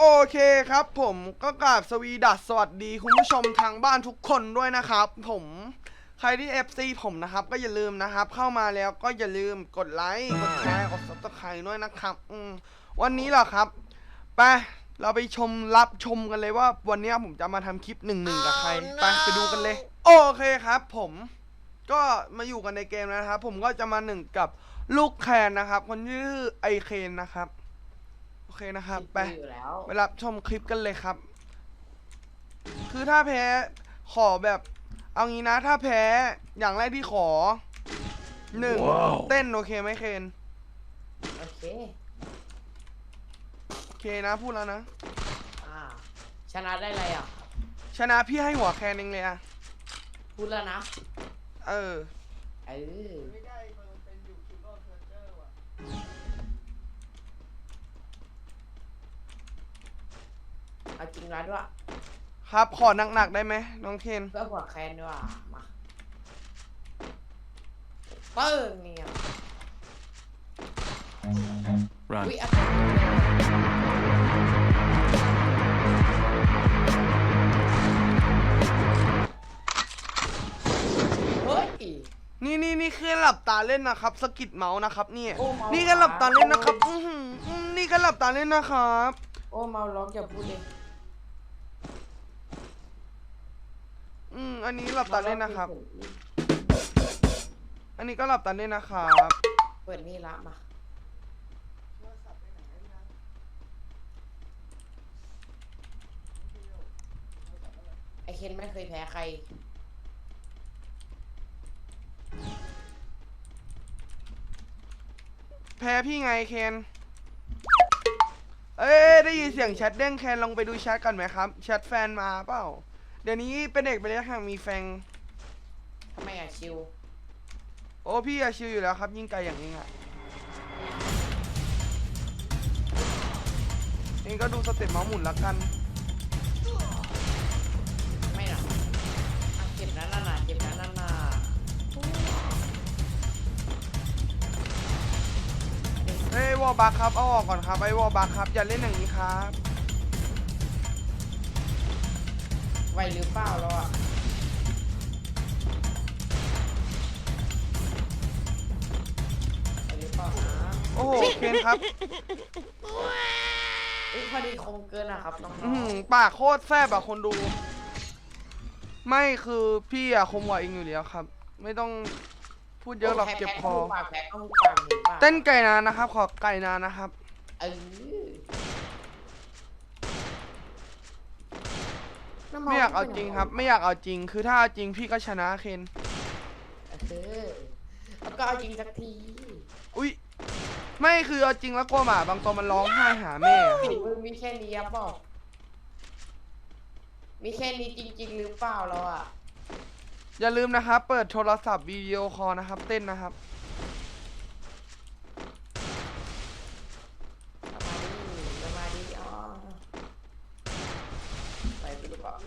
โอเคครับผมก็กราบสวีดัสสวัสดีคุณผู้ชมทางบ้านทุกคนด้วยนะครับ ผมใครที่ FC ผมนะครับ ก็อย่าลืมนะครับ เข้ามาแล้วก็อย่าลืมกดไลค์กดแชร์กดซับสไครต์ด้วยนะครับอืมวันนี้เหรอครับไปเราไปชมรับชมกันเลยว่า วันนี้ผมจะมาทำคลิปหนึ่งหนึ่งกับใคร ไปไปดูกันเลย โอเคครับ ผมก็มาอยู่กันในเกมแล้วนะครับ ผมก็จะมาหนึ่งกับลูกแคนนะครับ คนที่ชื่อไอเคนนะครับโอ เคนะครับ ไปอยู่แล้วไปรับชมคลิปกันเลยครับ คือถ้าแพ้ขอแบบ เอางี้นะ ถ้าแพ้อย่างแรกที่ขอหนึ่งว้าวเต้นโอเคไหมเคนโอเคโอเคนะพูดแล้วนะอ่าชนะได้อะไรอะ ชนะพี่ให้หัวแคนเองเลยอะพูดแล้วนะ เออ เออ ไม่ได้ เป็นอยู่คิวโร่เทอร์เจอร์ว่ะเอาจริงแล้วด้วยครับขอหนักๆได้ไหมน้องเคนเพื่อหัวแคนด้วยมาเปิ้งเนี่ย Run. อุ้ยอะไรเฮ้ย นี่นี่นี่แค่หลับตาเล่นนะครับสะกิดเมาส์นะครับเนี่ยโอ้เมาส์นี่แค่หลับตาเล่นนะครับ อือหืออืมนี่แค่หลับตาเล่นนะครับ โอ้เมาล็อกอย่าพูดเลย อืม อันนี้หลับตาเล่นนะครับ อันนี้ก็หลับตาเล่นนะครับ เปิดนี่ละมาไอเคนไม่เคยแพ้ใคร แพ้พี่ไงเคน เอ้ยได้ยินเสียงแชทเด้งแคนลองไปดูแชทกันไหมครับ แชทแฟนมาเปล่าเดี๋ยวนี้เป็นเด็กไปแล้วห่างมีแฟนทำไมอะชิวโอ้พี่อะชิวอยู่แล้วครับยิ่งไกลอย่างนี้อะเองก็ดูสเต็ปเมาส์หมุนละกัน ไม่หรอกอะเจ็บนะนั่นน่ะเจ็บนะนั่นน่ะเฮ้ยวอลบักครับเอาออกก่อนครับไอ้วอลบักครับอย่าเล่นอย่างนี้ครับ ไหวหรือเปล่าเราอะไหวหรือเปล่านะโอ้โหเคนครับอุ้ยพอดีคมเกินอะครับน้องอื้อหือปากโคตรแซบอะคนดู ไม่คือพี่อะคมกว่าเองอยู่แล้วครับ ไม่ต้องพูดๆเยอะหรอกเจ็บคอ แพ้ก็หูปากแพ้ก็หูปากหูปากเต้นไก่นานนะครับ ขอไก่นานนะครับ เออ น้ำนไม่อยากเอาจริงครับ ไม่อยากเอาจริง คือถ้าเอาจริงพี่ก็ชนะเคน เออแล้วก็เอาจริงสักทีอุ้ยไม่คือเอาจริงแล้วกลัวหมาบางตัวมันร้องไห้หาแม่อะฝีมือมีแค่นี้ครับบอกมีแค่นี้จริง ๆ หรือเปล่าเราอะอย่าลืมนะครับ เปิดโทรศัพท์วิดีโอคอลนะครับ เต้นนะครับ สมาธิสมาธิอ๋อไปไปดูก่อน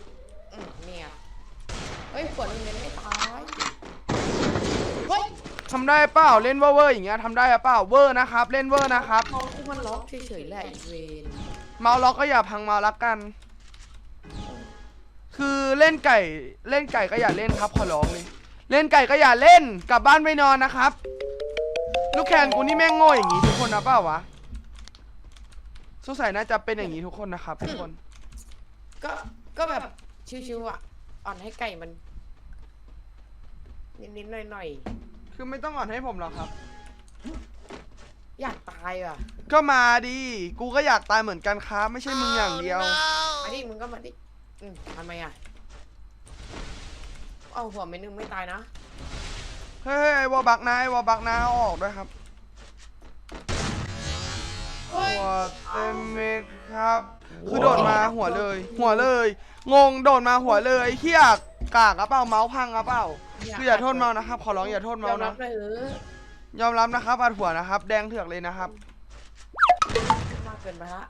อืมเนี่ยเฮ้ยฝนมันไม่ตายเฮ้ย ทำ ได้เปล่าเล่นเวอร์เวอร์อย่างเงี้ยทำได้เปล่าเวอร์นะครับ เล่นเวอร์นะครับมองที่มันล็อกเฉยๆแหละอีเวนเมาส์ล็อกก็อย่าพังเมาส์ละกัน คือเล่นไก่เล่นไก่ก็อย่าเล่นครับขอร้องเลยเล่นไก่ก็อย่าเล่นกลับบ้านไปนอนนะครับ ลูกแคนกูนี่แม่งโง่อย่างงี้ทุกคนนะเปล่าวะสงสัยน่าจะเป็นอย่างนี้ทุกคนนะครับทุกคน ก็ก็แบบชิวๆอะ อ่อนให้ไก่มัน นิดๆหน่อย คือไม่ต้องอ่อนให้ผมหรอกครับๆอยากตายอะก็มาดิ กูก็อยากตายเหมือนกันครับ ไม่ใช่มึงอย่างเดียว มาดิมึงก็มาดิอืมทำไมอะเอาหัวไม่นึงไม่ตายนะเฮ้ยไอ้วอบักนะไอ้วอบักนะเอาออกด้วยครับเฮ้ยหัวเต็มเม็ดครับ คือโดดมาหัวเลย หัวเลย งงโดดมาหัวเลยเฮีย กากอะเปล่าเมาส์พังอะเปล่าคืออย่าโทษเมาส์นะครับ ขอร้องอย่าโทษยเมาอมส์รันะบเลยเออยอมรับนะครับอัดหัวนะครับ แดงเถือกเลยนะครับ มากเกินไปละ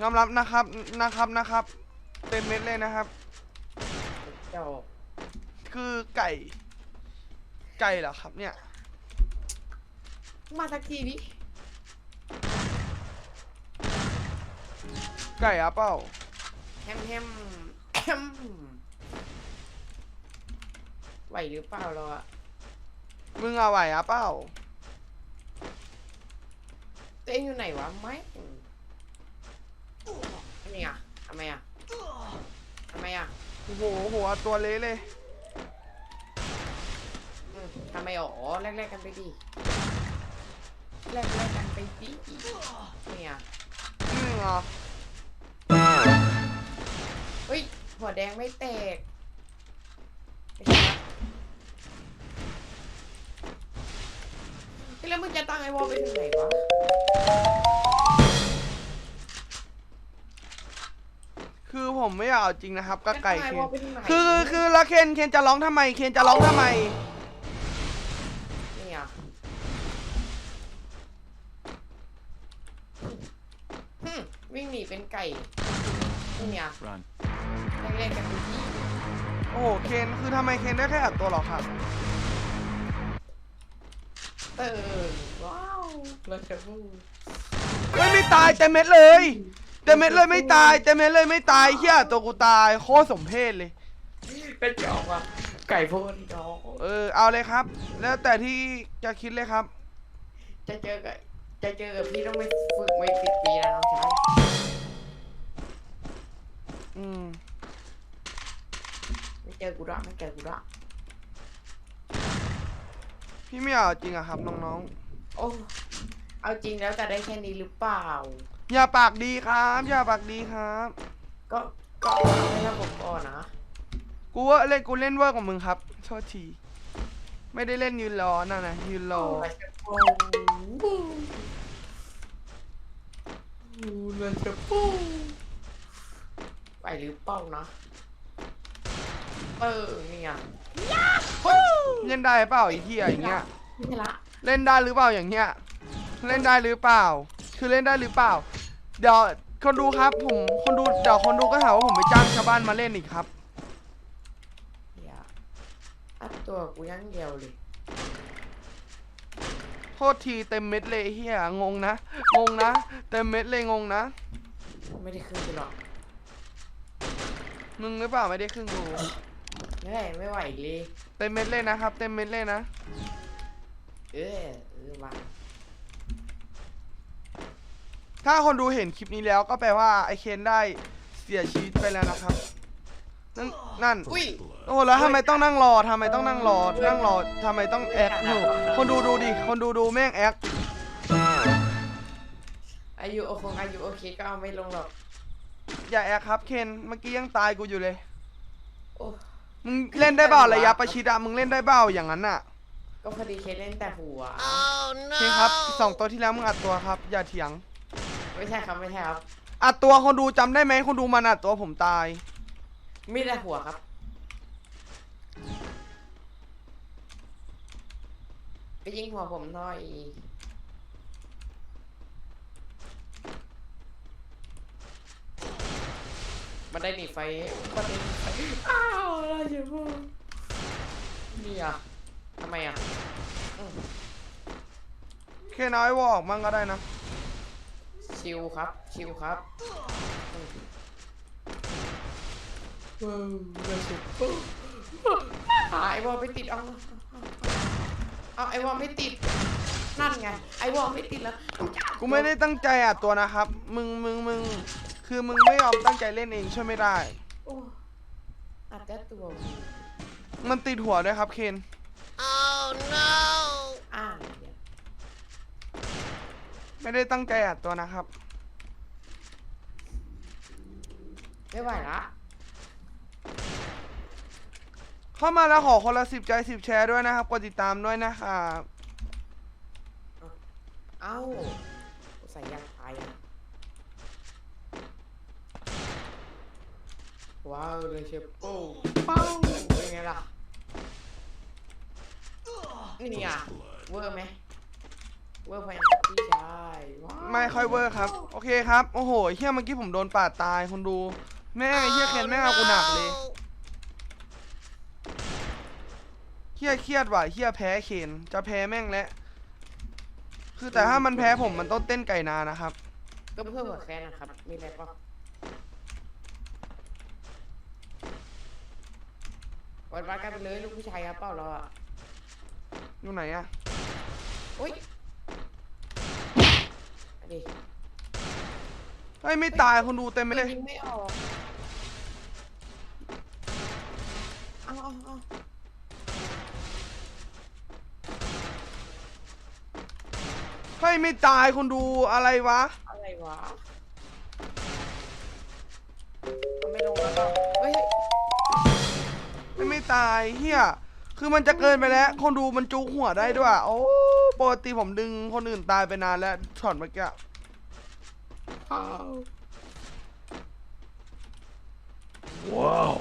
ยอมรับนะครับนะครับนะครับ เต็มเม็ดเลยนะครับ เจ้าคือไก่ ไก่เหรอครับเนี่ย มาสักทีดิไก่อะเปล่าแฮมแฮมแฮ มไหวหรือเปล่าเราอะมึงเอาไหวอะเปล่าตัวเองอยู่ไหนวะไม่ทำไมอะทำไมอะทำไมอะโอ้โหหัวตัวเละเลยอืมทำไมอ๋อแลกๆกันไปดิแลกๆกันไปดิเนี่ยนี่เหรอเฮ้ย หัวแดงไม่แตกไม่ใช่ละเฮ้ยแล้วมึงจะตั้งไอ้วอลไปถึงไหนวะ คือผมไม่อยากเอาจริงนะครับกับไก่จะตั้งเคนวอลไปถึงไหนคือคือแล้วเคนเคนจะร้องทำไม เคนจะร้องทำไมเนี่ยหึวิ่งหนีเป็นไก่เนี่ย Run. แรกๆกันดูที่โอ้โหเคนคือทำไมเคนได้แค่อัดตัวหรอครับเออว้าวเราจะพูดไม่ไม่ตายเต็มเม็ดเลยเต็มเม็ดเลยไม่ตายเต็มเม็ดเลยไม่ตายเฮียตัวกูตายโคตรสมเพศเลย เป็นจอกว่ะไก่พ่นจอกเออเอาเลยครับ แล้วแต่ที่จะคิดเลยครับ จะเจอกับจะเจอกับพี่ต้องไปฝึกไม่สิบปีแล้วน้องชายอืมไม่ เจอกูละไม่เจอกูละพี่ไม่เอาจริงอะครับน้องโอ้เอาจริงแล้วจะได้แค่นี้หรือเปล่า ๆ อย่าปากดีครับ อย่าปากดีครับ ก็ก็ให้ระบบก่อนนะกูว่าเล่นกูเล่นเวอร์กว่ามึงครับโทษที ไม่ได้เล่นยืนรอนั่นนะยืนรอเราจะปูเราจะปูไหวหรือเปล่านะ เออเนี่ยเฮ้ยเล่นได้เปล่าไอ้เหี้ยอย่างเงี้ย ไม่ใช่ละเล่นได้หรือเปล่าอย่างเงี้ย เล่นได้หรือเปล่า คือเล่นได้หรือเปล่า เดี๋ยวคนดูครับผม คนดูเดี๋ยวคนดูก็หาว่าผมไปจ้างชาวบ้านมาเล่นอีกครับอย่าอัดตัวกูอยังเดียวเลยโทษทีเต็มเม็ดเลยไอ้เฮียงงนะ งงนะ เต็มเม็ดเลยงงนะ ไม่ได้ขึ้นกูหรอกมึงหรือเปล่าไม่ได้ครึ่งดู ไม่ไหวไม่ไหวเลยเต็มเม็ดเลยนะครับ เต็มเม็ดเลยนะ เออเออมาถ้าคนดูเห็นคลิปนี้แล้วก็แปลว่าไอเคนได้เสียชีวิตไปแล้วนะครับ นั่นนั่นอุ้ยโอ้โหแล้วทำไมต้องนั่งรอทำไมต้องนั่งรอ นั่งรอทำไมต้องแอคอยู่คนดูดูดิคนดูดูแม่งแอคอายุโอคงอายุโอเคก็เอาไม่ลงหรอกอย่าแอคครับเคนเมื่อกี้ยังตายกูอยู่เลย โอ้ มึงเล่นได้เปล่าระยะประชิดอะมึงเล่นได้เปล่าอย่างนั้นอะก็พอดีเคสเล่นแต่หัว โอเคครับสองตัวที่แล้วมึงอัดตัวครับ อย่าเถียง ไม่ใช่ครับไม่ใช่ครับ อัดตัวคนดูจำได้ไหมคนดูมันอัดตัวผมตาย มีแต่หัวครับไปยิงหัวผมหน่อย มันได้หนีไฟมันได้หนีไฟอ้าวอะไรอย่าพูดนี่อะทำไมอะอืมแค่น้อยวออกมั่งก็ได้นะ ชิลครับ ชิลครับอืมเออเราชิลปุ๊บอ่าไอวอลไม่ติดเอาเอาไอวอลไม่ติด นั่นไง ไอวอลไม่ติดแล้ว กูไม่ได้ตั้งใจอัดตัวนะครับ มึงมึงมึง คือมึงไม่ยอมตั้งใจเล่นเองช่วยไม่ได้ โอ้อัดแต่ตัวมันติดหัวด้วยครับเคน อ่านเนี่ยไม่ได้ตั้งใจอัดตัวนะครับ ไม่ไหวละเข้ามาแล้วขอคนละสิบใจสิบแชร์ด้วยนะครับ กดติดตามด้วยนะครับ เอ้าใส่ยางตายอะ ว้าวเลยเชฟโป้ป้าเป็นไงล่ะ นี่อะเวอร์ไหมเวอร์พยังพี่ชายว้าวไม่ค่อยเวอร์ครับ โอเคครับ โอ้โหเฮียเมื่อกี้ผมโดนปาดตายคนดู แม่งไอ้เฮียเคนแม่งเอากูหนักเลยเฮียเครียดว่ะเฮียแพ้เคนจะแพ้แม่งแล้วคือแต่ถ้ามันแพ้ผมมันต้องเต้นไก่นานะครับ ก็เพิ่มหัวแค่นะครับ มีอะไรปะ วัดวัดกันไปเลยลูกผู้ชายครับเปล่าเราอะอยู่ไหนอะอุ้ยอันนี้เฮ้ยไม่ตายคนดูเต็มไปเลยยิงไม่ออกเอาเอาเอาเฮ้ยไม่ตายคนดูอะไรวะ อะไรวะเอาไม่ลงแล้วเปล่าเฮ้ยเฮ้ย ไม่ไม่ตายเฮียคือมันจะเกินไปแล้ว คนดูมันจุกหัวได้ด้วย โอ้ปกติผมดึงคนอื่นตายไปนานแล้วช็อตเมื่อกี้อ้าวว้าว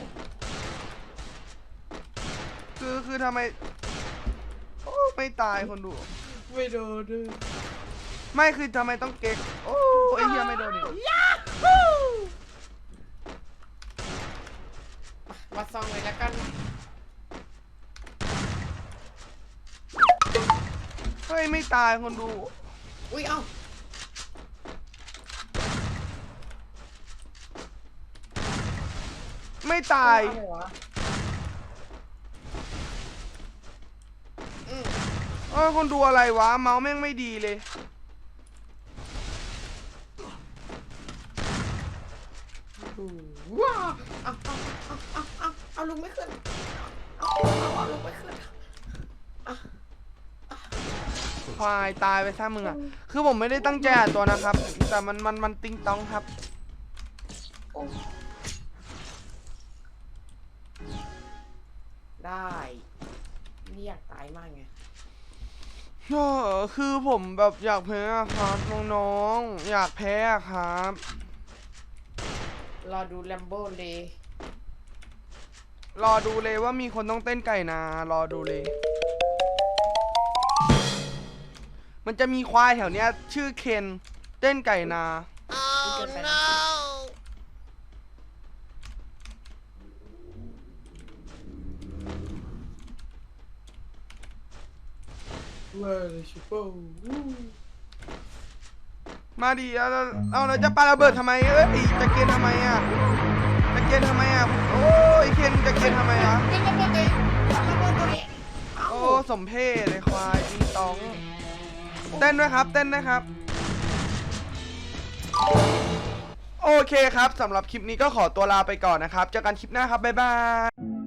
คือคือทำไม โอ้ไม่ตายคนดู ไม่โดนเลยไม่คือทำไมต้องเก๊ก โอ้ไอ้เฮียไม่โดนอีก วัดซองเลยแล้วกันเฮ้ยไม่ตายคนดู อุ้ยเอ้าไม่ตาย อะไรวะอืมเออคนดูอะไรวะ เมาส์แม่งไม่ดีเลย ว้าวเอาเอาเอาเอา เอาเอาลุงไม่ขึ้น เอาเอาเอาลุงไม่ขึ้นควายตายไปซะมึงอะ คือผมไม่ได้ตั้งใจอ่านตัวนะครับ แต่มันมันมันติงตองครับ โอ้ได้นี่อยากตายมากไง เออคือผมแบบอยากแพ้อะครับน้องๆอยากแพ้อะครับ รอดูแลมโบ้เลย รอดูเลยว่ามีคนต้องเต้นไก่นารอดูเลย มันจะมีควายแถวเนี้ย ชื่อเคนเต้นไก่นานี่เกินไปนะมาดิเอาเอาเอาจะปาระเบิดทำไมเอ้ยจะเกณฑ์ทำไมอะจะเกณฑ์ทำไมอะโอ้ เคนจะเกณฑ์ทำไมอะโอ้ สมเพศเลยควายจิงตอง เต้นด้วยครับ เต้นด้วยครับ โอเคครับสำหรับคลิปนี้ก็ขอตัวลาไปก่อนนะครับ เจอกันคลิปหน้าครับ บ๊ายบาย